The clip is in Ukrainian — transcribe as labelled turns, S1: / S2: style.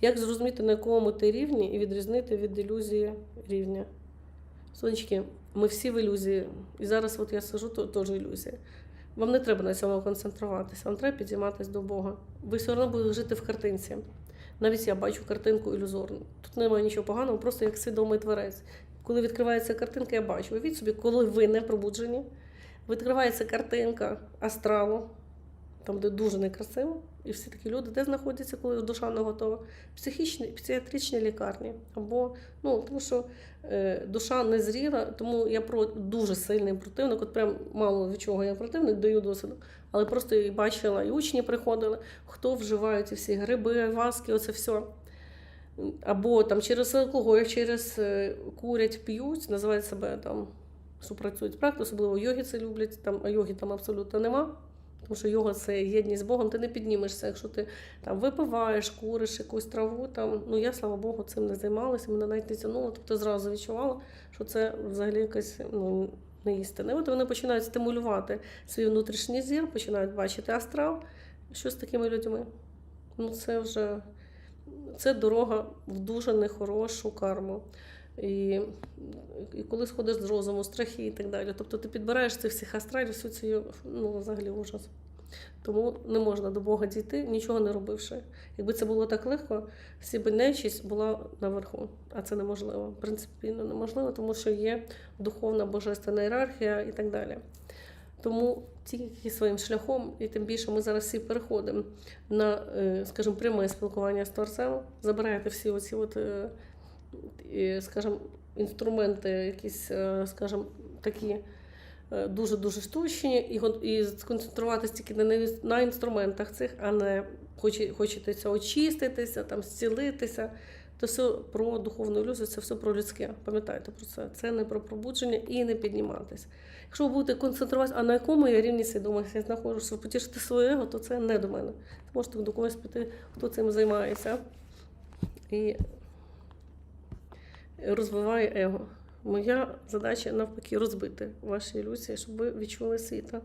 S1: Як зрозуміти, на якому ти рівні, і відрізнити від ілюзії рівня? Сонечки, ми всі в ілюзії. І зараз от я сижу, то теж ілюзія. Вам не треба на цьому концентруватися, вам треба підійматися до Бога. Ви все одно будете жити в картинці. Навіть я бачу картинку ілюзорну. Тут немає нічого поганого, просто як свідомий творець. Коли відкривається картинка, я бачу. Уявіть собі, коли ви не пробуджені, відкривається картинка астралу, там, де дуже некрасиво, і всі такі люди, де знаходяться, коли душа не готова? Психічні, психіатричні лікарні. Або, ну, тому що е, душа не зріла, тому я про дуже сильний противник, от прям мало від чого я противник, даю досвіду. Але просто і бачила, і учні приходили, хто вживає ці всі гриби, васки, оце все. Або там через алкоголь, через е, курять, п'ють, називають себе там, що працюють з особливо йоги це люблять, там, а йоги там абсолютно нема. Тому що йога це єдність з Богом, ти не піднімешся, якщо ти там випиваєш, куриш якусь траву. Там, ну я, слава Богу, цим не займалася, мене навіть не тянуло, тобто зразу відчувала, що це взагалі якась ну, не істина. От вони починають стимулювати свій внутрішній зір, починають бачити астрал. Що з такими людьми? Ну, це вже це дорога в дуже нехорошу карму. І, і коли сходиш з розуму, страхи і так далі. Тобто ти підбираєш цих всіх астралів, всю цю ну, взагалі ужас. Тому не можна до Бога дійти, нічого не робивши. Якби це було так легко, всі б нечість була наверху, а це неможливо. Принципійно неможливо, тому що є духовна божественна ієрархія і так далі. Тому тільки своїм шляхом, і тим більше ми зараз всі переходимо на, е, скажімо, пряме спілкування з Творцем, забираєте всі оці от, е, скажімо, інструменти, якісь, е, скажімо, такі е, дуже-дуже штучні, і, і сконцентруватися тільки на, на інструментах цих, а не хоче- хочеться очиститися, там, зцілитися. То все про духовну ілюзію, це все про людське. Пам'ятайте про це. Це не про пробудження і не підніматися. Якщо ви будете концентруватися, а на якому я рівні свідомості знаходжуся, щоб потішити своє его, то це не до мене. Можете до когось піти, хто цим займається. І розвиває его. Моя задача навпаки розбити ваші ілюзії, щоб ви відчули світа.